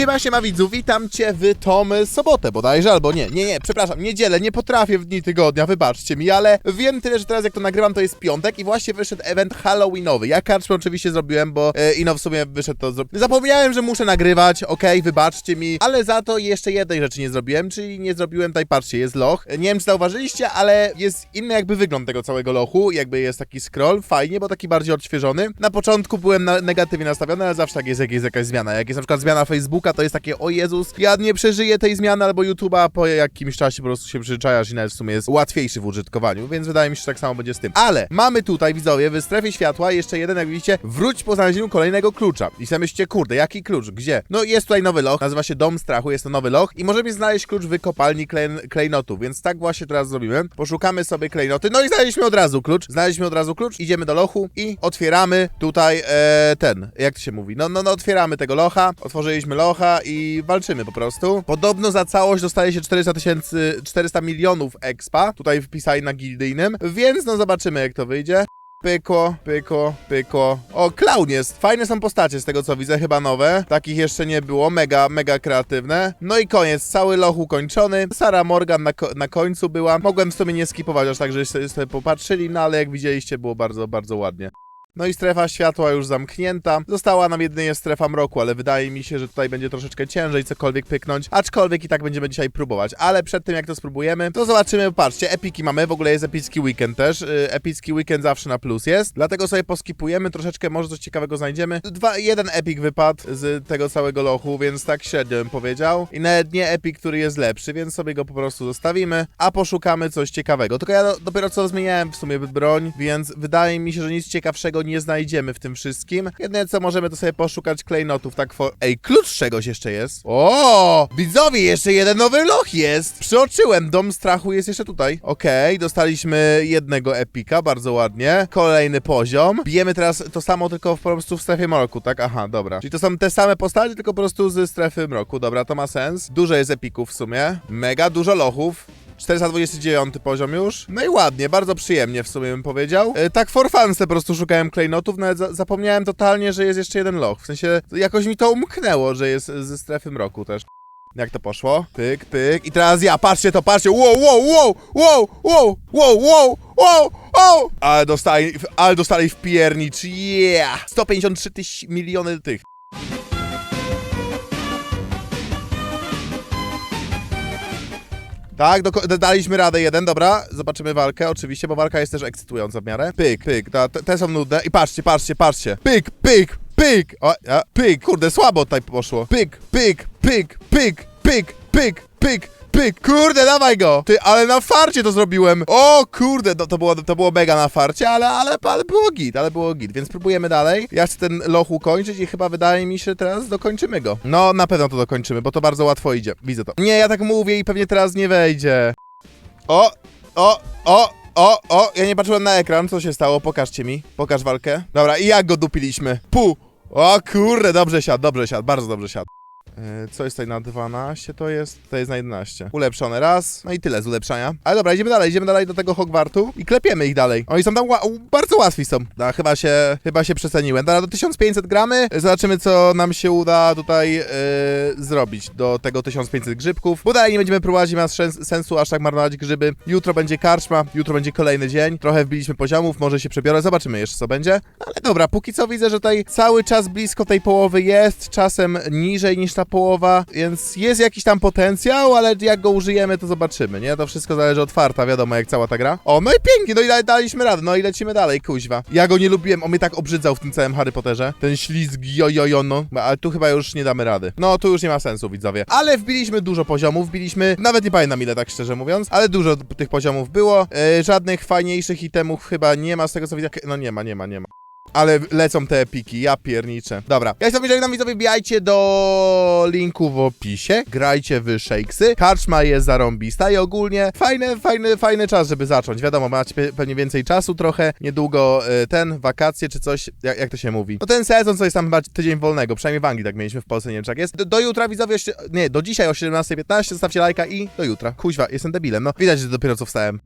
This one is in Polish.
Siema, siema widzów, witam cię w tą sobotę bodajże, albo nie, nie, nie, przepraszam, niedzielę, nie potrafię w dni tygodnia, wybaczcie mi, ale wiem tyle, że teraz jak to nagrywam, to jest piątek i właśnie wyszedł event halloweenowy. Ja karczmy oczywiście zrobiłem, bo e, Ino w sumie wyszedł to zrobić. Zapomniałem, że muszę nagrywać, okej, wybaczcie mi, ale za to jeszcze jednej rzeczy nie zrobiłem, czyli nie zrobiłem, tutaj patrzcie, jest loch. Nie wiem, czy zauważyliście, ale jest inny jakby wygląd tego całego lochu, jakby jest taki scroll, fajnie, bo taki bardziej odświeżony. Na początku byłem na, negatywnie nastawiony, ale zawsze tak jest, jak jest jakaś zmiana. Jak jest na przykład zmiana Facebooka, to jest takie, o Jezus, ja nie przeżyję tej zmiany, albo YouTube'a po jakimś czasie po prostu się przyzwyczajasz i nawet w sumie jest łatwiejszy w użytkowaniu, więc wydaje mi się, że tak samo będzie z tym. Ale mamy tutaj, widzowie, w strefie światła jeszcze jeden, jak widzicie, wróć po znalezieniu kolejnego klucza. I sobie myślicie, kurde, jaki klucz? Gdzie? No jest tutaj nowy loch, nazywa się Dom Strachu, jest to nowy loch i możemy znaleźć klucz w kopalni klej- klejnotów, więc tak właśnie teraz zrobimy. Poszukamy sobie klejnoty, no i znaleźliśmy od razu klucz, znaleźliśmy od razu klucz, idziemy do lochu i otwieramy tutaj e, ten, jak to się mówi, no, no, no otwieramy tego locha, otworzyliśmy i walczymy po prostu. Podobno za całość dostaje się 400 tysięcy, 400 milionów expa, tutaj wpisali na gildyjnym, więc no zobaczymy jak to wyjdzie. Pyko, pyko, pyko. O, clown jest. Fajne są postacie z tego co widzę, chyba nowe. Takich jeszcze nie było, mega, mega kreatywne. No i koniec, cały loch ukończony. Sarah Morgan na, ko- na końcu była. Mogłem w sumie nie skipować aż tak, żeście sobie popatrzyli, no ale jak widzieliście było bardzo, bardzo ładnie. No i strefa światła już zamknięta. Została nam jedynie strefa mroku, ale wydaje mi się, że tutaj będzie troszeczkę ciężej cokolwiek pyknąć, aczkolwiek i tak będziemy dzisiaj próbować. Ale przed tym jak to spróbujemy, to zobaczymy, patrzcie, epiki mamy, w ogóle jest epicki weekend też. Yy, Epicki weekend zawsze na plus jest, dlatego sobie poskipujemy troszeczkę, może coś ciekawego znajdziemy. Dwa, jeden epik wypadł z tego całego lochu, więc tak średnio bym powiedział. I nawet nie epik, który jest lepszy, więc sobie go po prostu zostawimy, a poszukamy coś ciekawego. Tylko ja do, dopiero co zmieniałem w sumie broń, więc wydaje mi się, że nic ciekawszego nie znajdziemy w tym wszystkim. Jedyne co możemy to sobie poszukać klejnotów, tak for... Ej, klucz czegoś jeszcze jest. O! Widzowie, jeszcze jeden nowy loch jest! Przeoczyłem, dom strachu jest jeszcze tutaj. Okej, dostaliśmy jednego epika, bardzo ładnie. Kolejny poziom. Bijemy teraz to samo, tylko po prostu w strefie mroku, tak? Aha, dobra. Czyli to są te same postacie, tylko po prostu ze strefy mroku. Dobra, to ma sens. Dużo jest epików w sumie. Mega dużo lochów. 429 poziom już. No i ładnie, bardzo przyjemnie w sumie bym powiedział. E, tak for fun po prostu szukałem klejnotów, nawet za zapomniałem totalnie, że jest jeszcze jeden loch. W sensie, jakoś mi to umknęło, że jest ze strefy mroku też. Jak to poszło? Pyk, pyk. I teraz ja, patrzcie to, patrzcie. Wow, wow, wow, wow, wow, wow, wow, wow, wow. Ale dostali, ale dostali w piernicz. Yeah! 153 tyś miliony tych. Tak, doko- da- daliśmy radę jeden, dobra. Zobaczymy walkę, oczywiście, bo walka jest też ekscytująca w miarę. Pyk, pyk, te, te są nudne. I patrzcie, patrzcie, patrzcie. Pyk, pyk, pyk. O, a, pyk, kurde, słabo tutaj poszło. Pyk, pyk, pyk, pyk, pyk, pyk, pyk. Pyk, kurde, dawaj go! Ty, ale na farcie to zrobiłem! O kurde, no, to, było, to było mega na farcie, ale, ale, ale było git, ale było git, więc próbujemy dalej. Ja chcę ten loch ukończyć i chyba wydaje mi się, teraz dokończymy go. No, na pewno to dokończymy, bo to bardzo łatwo idzie. Widzę to. Nie, ja tak mówię i pewnie teraz nie wejdzie. O, o, o, o, o, ja nie patrzyłem na ekran, co się stało, pokażcie mi, pokaż walkę. Dobra, i jak go dupiliśmy? Pu! O kurde, dobrze siadł, dobrze siadł, bardzo dobrze siadł. E, Co jest tutaj na 12? To jest, to jest na 11. Ulepszone raz, no i tyle z ulepszania. Ale dobra, idziemy dalej, idziemy dalej do tego Hogwartu i klepiemy ich dalej. Oni są tam bardzo łatwi są. Da, chyba się, chyba się przeceniłem. Dobra, do 1500 gramy, zobaczymy co nam się uda tutaj e, zrobić do tego 1500 grzybków. Bo dalej nie będziemy próbować, nie ma sensu aż tak marnować grzyby. Jutro będzie karczma, jutro będzie kolejny dzień. Trochę wbiliśmy poziomów, może się przebiorę, zobaczymy jeszcze co będzie. Ale dobra, póki co widzę, że tutaj cały czas blisko tej połowy jest, czasem niżej niż ta połowa, więc jest jakiś tam potencjał, ale jak go użyjemy, to zobaczymy, nie? To wszystko zależy od farta, wiadomo, jak cała ta gra. O, no i pięknie, no i da- daliśmy radę, no i lecimy dalej, kuźwa. Ja go nie lubiłem, on mnie tak obrzydzał w tym całym Harry Potterze. Ten ślizg, jojojo, no. Ale tu chyba już nie damy rady. No, tu już nie ma sensu, widzowie. Ale wbiliśmy dużo poziomów, wbiliśmy, nawet nie pamiętam ile, tak szczerze mówiąc, ale dużo tych poziomów było. E, żadnych fajniejszych itemów chyba nie ma, z tego co widzę. No nie ma, nie ma, nie ma. Ale lecą te epiki, ja pierniczę. Dobra, ja jestem jeżeli nam widzowie, wbijajcie do linku w opisie, grajcie w Shakesy, karczma jest zarąbista i ogólnie fajny, fajny, fajny czas, żeby zacząć. Wiadomo, macie pe- pewnie więcej czasu trochę, niedługo y, ten, wakacje czy coś, jak, jak to się mówi. No ten sezon, co jest tam chyba tydzień wolnego, przynajmniej w Anglii tak mieliśmy, w Polsce nie wiem czy jak jest. Do, do jutra widzowie, jeszcze- nie, do dzisiaj o 17.15, zostawcie lajka i do jutra. Kuźwa, jestem debilem, no. Widać, że dopiero co wstałem.